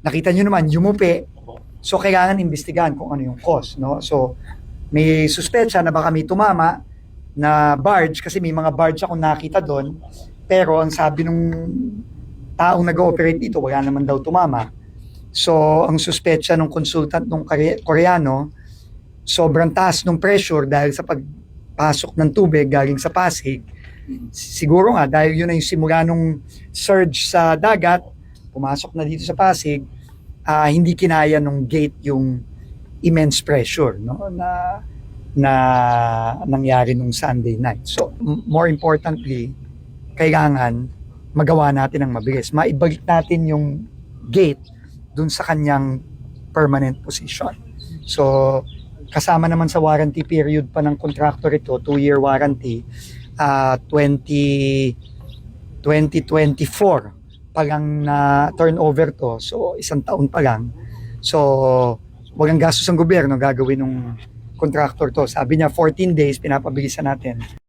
nakita nyo naman, yumupi. So, kailangan imbestigahan kung ano yung cause, no? So, may suspetsya na baka may tumama na barge, kasi may mga barge akong nakita doon. Pero, ang sabi nung taong nag-ooperate dito, wala naman daw tumama. So, ang suspetsya ng consultant ng Kore- Koreano, sobrang taas ng pressure dahil sa pagpasok ng tubig galing sa Pasig. Siguro nga, dahil yun na yung simula nung surge sa dagat, pumasok na dito sa Pasig, ah, hindi kinaya nung gate yung immense pressure no na na nangyari nung Sunday night. So more importantly, kailangan magawa natin ng mabilis. Maibalik natin yung gate dun sa kanyang permanent position. So kasama naman sa warranty period pa ng contractor ito, two-year warranty, ah 20 2024 pa lang na turnover to. So, isang taon pa lang. So, walang gastos ng gobyerno gagawin ng contractor to. Sabi niya, 14 days, pinapabilisan natin.